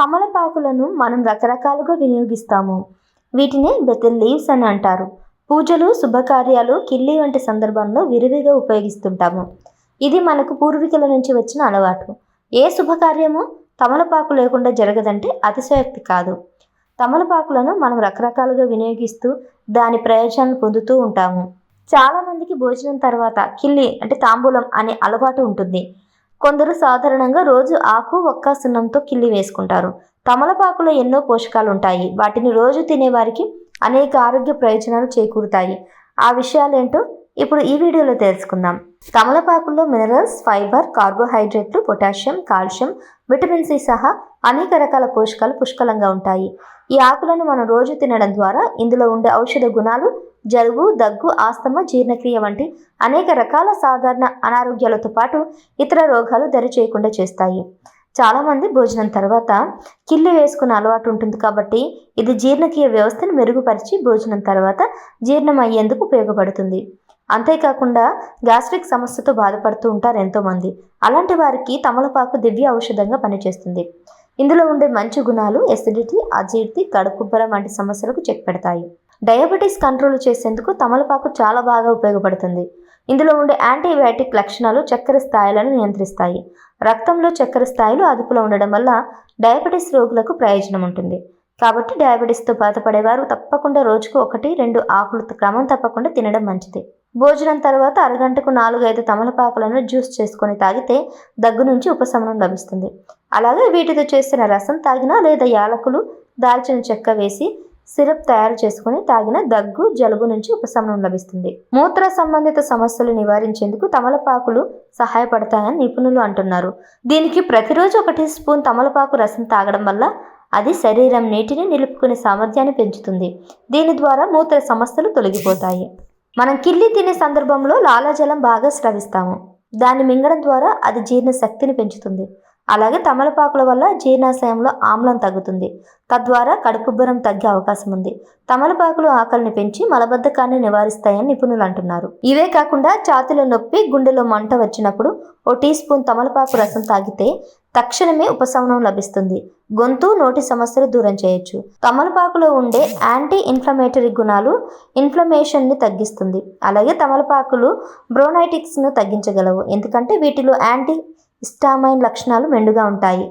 తమలపాకులను మనం రకరకాలుగా వినియోగిస్తాము. వీటిని బెతల్ లీవ్స్ అని అంటారు. పూజలు శుభకార్యాలు కిల్లి వంటి సందర్భంలో విరివిగా ఉపయోగిస్తుంటాము. ఇది మనకు పూర్వీకుల నుంచి వచ్చిన అలవాటు. ఏ శుభకార్యము తమలపాకు లేకుండా జరగదంటే అతిశయోక్తి కాదు. తమలపాకులను మనం రకరకాలుగా వినియోగిస్తూ దాని ప్రయోజనాలు పొందుతూ ఉంటాము. చాలామందికి భోజనం తర్వాత కిల్లి అంటే తాంబూలం అనే అలవాటు ఉంటుంది. కొందరు సాధారణంగా రోజు ఆకు ఒక్క సున్నంతో కిల్లి వేసుకుంటారు. తమలపాకులో ఎన్నో పోషకాలు ఉంటాయి వాటిని రోజు తినేవారికి అనేక ఆరోగ్య ప్రయోజనాలు చేకూరుతాయి. ఆ విషయాలేంటో ఇప్పుడు ఈ వీడియోలో తెలుసుకుందాం. తమలపాకుల్లో మినరల్స్ ఫైబర్ కార్బోహైడ్రేట్లు పొటాషియం కాల్షియం విటమిన్ సి సహా అనేక రకాల పోషకాలు పుష్కలంగా ఉంటాయి. ఈ ఆకులను మనం రోజు తినడం ద్వారా ఇందులో ఉండే ఔషధ గుణాలు జలుబు దగ్గు ఆస్తమా జీర్ణక్రియ వంటి అనేక రకాల సాధారణ అనారోగ్యాలతో పాటు ఇతర రోగాలు దరి చేయకుండా చేస్తాయి. చాలామంది భోజనం తర్వాత కిల్లి వేసుకునే అలవాటు ఉంటుంది కాబట్టి ఇది జీర్ణక్రియ వ్యవస్థను మెరుగుపరిచి భోజనం తర్వాత జీర్ణం అయ్యేందుకు ఉపయోగపడుతుంది. అంతేకాకుండా గ్యాస్ట్రిక్ సమస్యతో బాధపడుతూ ఉంటారు ఎంతోమంది. అలాంటి వారికి తమలపాకు దివ్య ఔషధంగా పనిచేస్తుంది. ఇందులో ఉండే మంచి గుణాలు ఎసిడిటీ అజీర్తి కడుపుబ్బరం వంటి సమస్యలకు చెక్ పెడతాయి. డయాబెటీస్ కంట్రోల్ చేసేందుకు తమలపాకు చాలా బాగా ఉపయోగపడుతుంది. ఇందులో ఉండే యాంటీబయాటిక్ లక్షణాలు చక్కెర స్థాయిలను నియంత్రిస్తాయి. రక్తంలో చక్కెర స్థాయిలు అదుపులో ఉండడం వల్ల డయాబెటీస్ రోగులకు ప్రయోజనం ఉంటుంది. కాబట్టి డయాబెటీస్తో బాధపడేవారు తప్పకుండా రోజుకు ఒకటి రెండు ఆకులు క్రమం తప్పకుండా తినడం మంచిది. భోజనం తర్వాత అరగంటకు నాలుగు ఐదు తమలపాకులను జ్యూస్ చేసుకొని తాగితే దగ్గు నుంచి ఉపశమనం లభిస్తుంది. అలాగే వీటితో చేసిన రసం తాగినా లేదా యాలకులు దాల్చిన చెక్క వేసి సిరప్ తయారు చేసుకుని తాగిన దగ్గు జలుబు నుంచి ఉపశమనం లభిస్తుంది. మూత్ర సంబంధిత సమస్యలు నివారించేందుకు తమలపాకులు సహాయపడతాయని నిపుణులు అంటున్నారు. దీనికి ప్రతిరోజు ఒక టీ స్పూన్ తమలపాకు రసం తాగడం వల్ల అది శరీరం నీటిని నిలుపుకునే సామర్థ్యాన్ని పెంచుతుంది. దీని ద్వారా మూత్ర సమస్యలు తొలగిపోతాయి. మనం కిల్లి తినే సందర్భంలో లాలాజలం బాగా స్రవిస్తాము. దాన్ని మింగడం ద్వారా అది జీర్ణ శక్తిని పెంచుతుంది. అలాగే తమలపాకుల వల్ల జీర్ణాశయంలో ఆమ్లం తగ్గుతుంది. తద్వారా కడుపుబ్బరం తగ్గే అవకాశం ఉంది. తమలపాకులు ఆకలిని పెంచి మలబద్ధకాన్ని నివారిస్తాయని నిపుణులు అంటున్నారు. ఇవే కాకుండా ఛాతిలో నొప్పి గుండెలో మంట వచ్చినప్పుడు ఓ టీ స్పూన్ తమలపాకు రసం తాగితే తక్షణమే ఉపశమనం లభిస్తుంది. గొంతు నోటి సమస్యలు దూరం చేయొచ్చు. తమలపాకులో ఉండే యాంటీ ఇన్ఫ్లమేటరీ గుణాలు ఇన్ఫ్లమేషన్ని తగ్గిస్తుంది. అలాగే తమలపాకులు బ్రోనైటిక్స్ను తగ్గించగలవు. ఎందుకంటే వీటిలో యాంటీ హిస్టామైన్ లక్షణాలు మెండుగా ఉంటాయి.